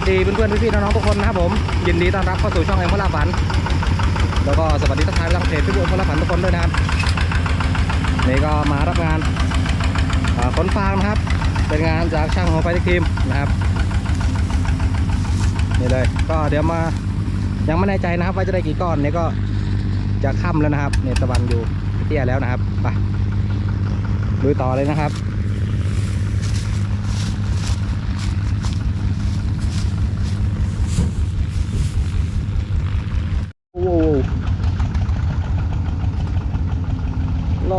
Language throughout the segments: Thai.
วัสดีเพื่อนๆพี่ๆน้องๆทุกคนนะครับผมยินดีต้อนรับเข้าสู่ช่องเอ็มพลาฝัน แล้วก็สวัสดีทักทายไปทางเพจพี่บุญพลาฝันทุกคนด้วยนะครับนี่ก็มารับงานขนฟางนะครับ เป็นงานจากช่างหัวไฟที่ทีมนะครับนี่เลยก็เดี๋ยวมายังไม่แน่ใจนะครับว่าจะได้กี่ก้อนนี่ก็จะค่ำแล้วนะครับเนี่ยตะวันอยู่เตี้ยแล้วนะครับไปลุยต่อเลยนะครับ โอ้โหโล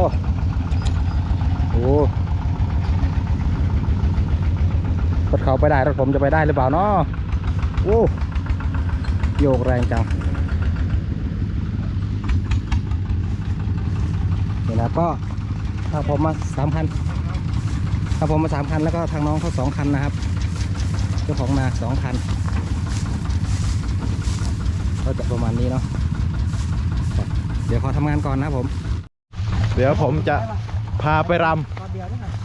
โอ้โห รถเขาไปได้รถผมจะไปได้หรือเปล่าเนาะโอ้โยกแรงจังนี่นะก็ทางผมมาสามคันทางผมมาสามคันแล้วก็ทางน้องเขาสองคันนะครับเจ้าของนาสองคันก็จะประมาณนี้เนาะเดี๋ยวขอทำงานก่อนนะผม เดี๋ยวผมจะพาไปรำ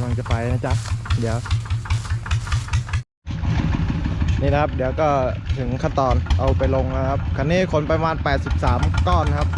ำลังจะไปนะจ๊ะ เดี๋ยว นี่นะครับ เดี๋ยวก็ถึงขั้นตอนเอาไปลงนะครับ คันนี้คนประมาณ 83 ก้อนครับ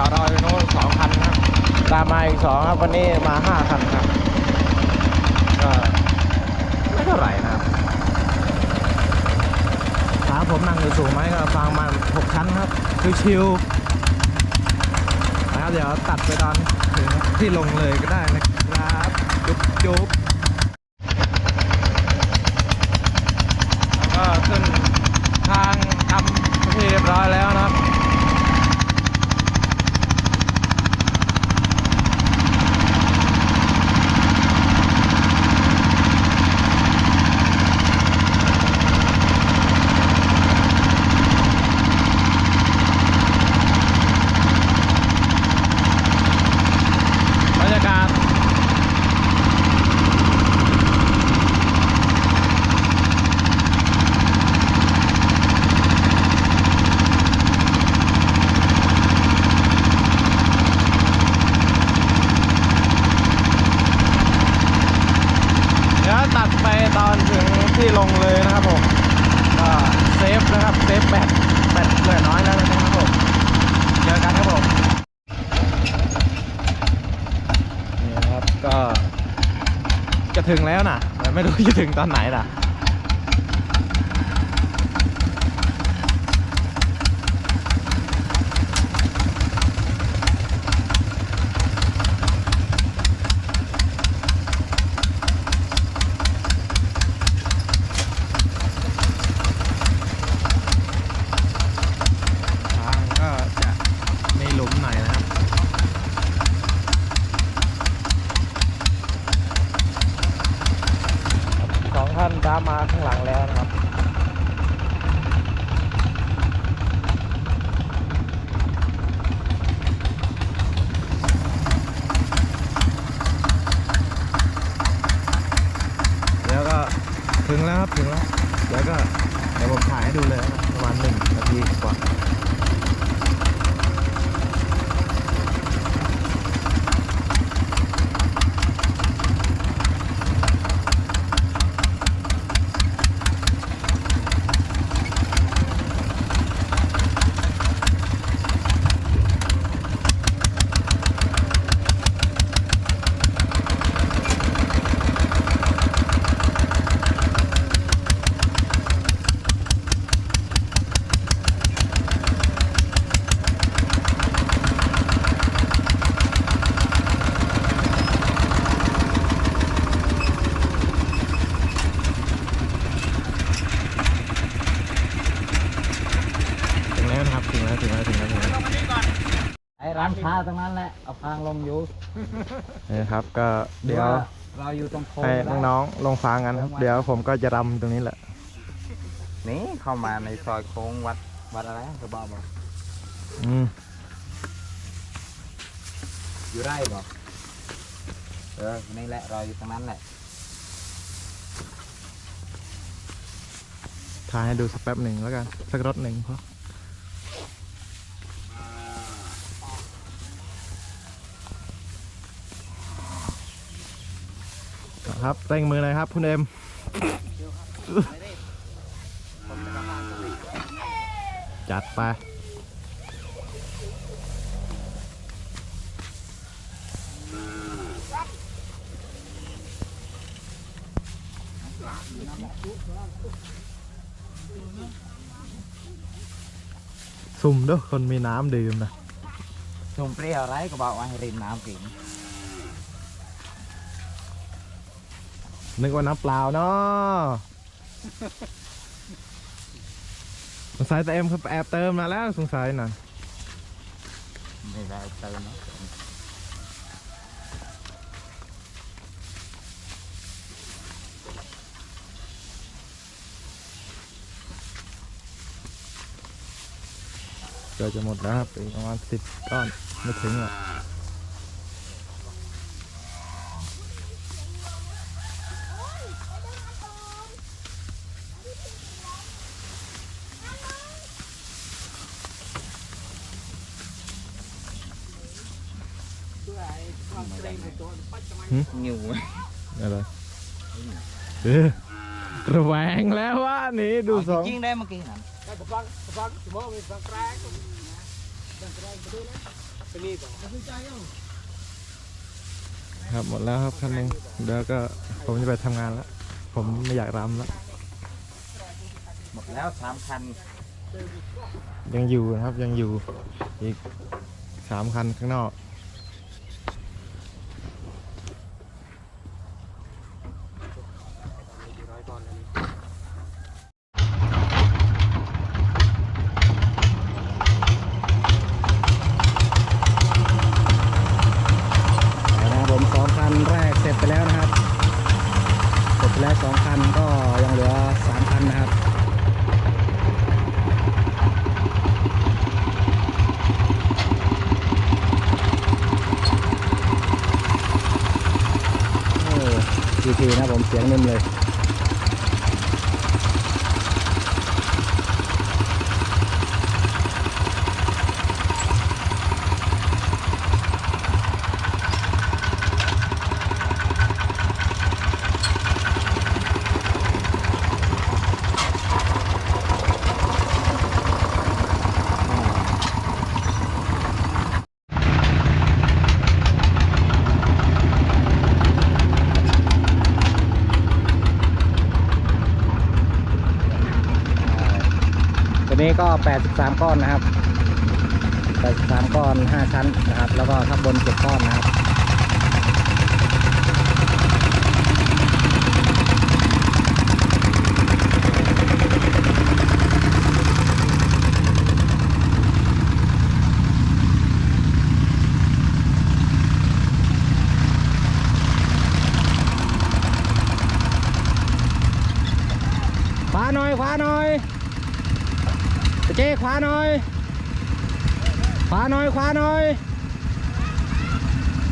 จอดรออยู่โน่นสองคันนะครับตามมาอีกสองครับวันนี้มาห้าคันครับก็ไม่เท่าไหร่นะครับถามผมนั่งอยู่สูงไหมก็ฟังมาหกชั้นครับคือชิวๆนะครับเดี๋ยวตัดไปตอนถึงที่ลงเลยก็ได้นะครับจุ๊บจุ๊บ ลงเลยนะครับผมเซฟนะครับเซฟแบตแบตเหลือน้อยแล้วนะครับผมเจอกันครับผมนี่ครับก็จะถึงแล้วนะแต่ไม่รู้จะถึงตอนไหนล่ะ อาพางลงอยู่นี่ครับ ก็เดี๋ยวเราอยู่ตรงโพให้น้องๆลงฟางกันครับ เดี๋ยวผมก็จะรำตรงนี้แหละ นี่เข้ามาในซอยโค้งวัดวัดอะไรคือบ้าบอกอืมอยู่ไร่บอกเออนี่แหละเราอยู่ตรงนั้นแหละถ่ายให้ดูสักแป๊บหนึ่งแล้วกัน สักรถหนึ่งพอ ครับเร่งมือเลยครับ คุณเอ็มจัดไปสุ่มเด้วยคนมีน้ำดื่มนะชมเปรี้ยวไรก็บอกว่าให้ริมน้ำกิน นึกว่าน้ำเปล่าเนาะสงสัยแต่เอ็มเขาแอบเติมมาแล้วสงสัยนะไม่ได้เติมนะเกือบจะหมดแล้วครับอีกประมาณสิบก้อนไม่ถึงอะ นิวอะไรเออระแวงแล้วว่านี่ดูสองจริงได้เมื่อกี้นะครับหมดแล้วครับคันหนึ่งเดี๋ยวก็ผมจะไปทำงานแล้ว ผมไม่อยากรำแล้ว หมดแล้วสามคันยังอยู่นะครับยังอยู่อีกสามคันข้างนอก นะครับผมสองคันแรกเสร็จไปแล้วนะครับ เสร็จไปแล้วสองคันก็ยังเหลือสามคันนะครับ โอ้ ทีนะผมเสียงนิ่มเลย นี้ก็ 83 ก้อนนะครับ 83 ก้อน 5 ชั้นนะครับ แล้วก็ทับบน 7 ก้อนนะครับขวาหน่อยขวาหน่อย เจ๊ขวาหน่อย ขวาหน่อย ขวาหน่อย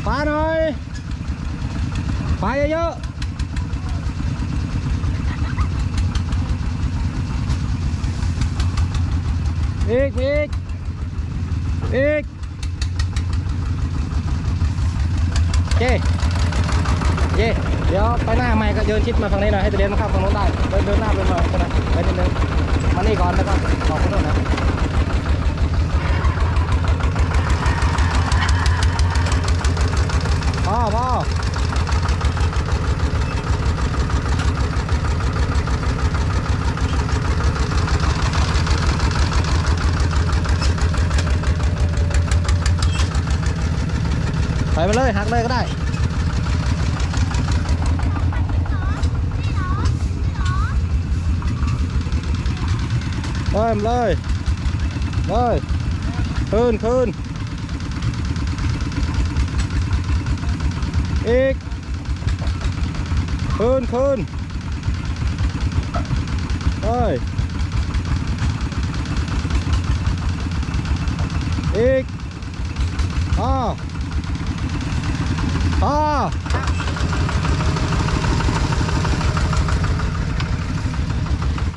ขวาหน่อย ขวาเยอะๆอีกอีกอีกเจ๊เจ๊ เดี๋ยวไปหน้าใหม่ก็เดินชิดมาฝั่งนี้หน่อยให้ตะเลียนมาเข้าฝั่งโน้นได้เดินเดินหน้าไปหน่อยก็ได้ไปนิดนึงมานี่ก่อนแล้วก็ออกไปโน่นนะพ่อพ่อไปเลยหักเลยก็ได้ เริ่มเลยเลยคืนคืนอีกคืนคืนเอ้ยอีกอ่าอ่า